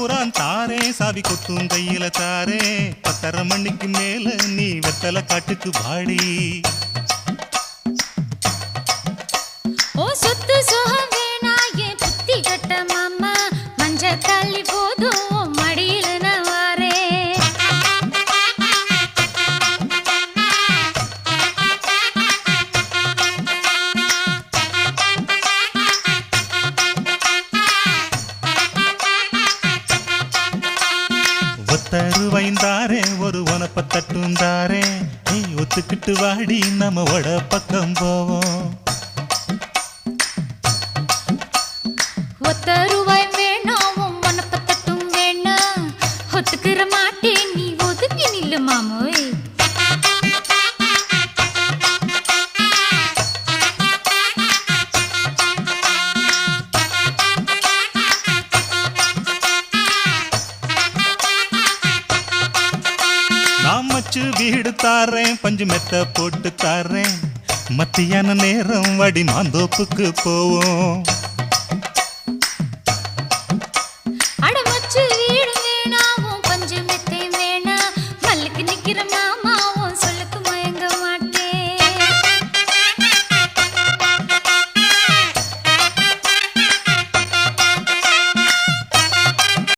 பூரான் தாரே சாவி கொத்தும் கையில தாரே. பத்தரை மணிக்கு மேல நீ வெத்தலை காட்டுக்கு பாடி ஓ சொத்து சுகம். ஒத்தரு வைந்தாரே ஒரு உனப்ப தட்டுந்தாரே நீ ஒத்துக்கிட்டு வாடி நம்ம வட பக்கம் போவோம். ஒத்தரு வச்சு வீடு தாரேன் பஞ்சு மெத்த போட்டு தாரேன். மத்தியான நேரம் வடி மாந்தோப்புக்கு போவோம் அடமச்சு வீடு வேணாவும் பஞ்சு மெத்தை வேணா. மல்லுக்கு நிக்கிறமா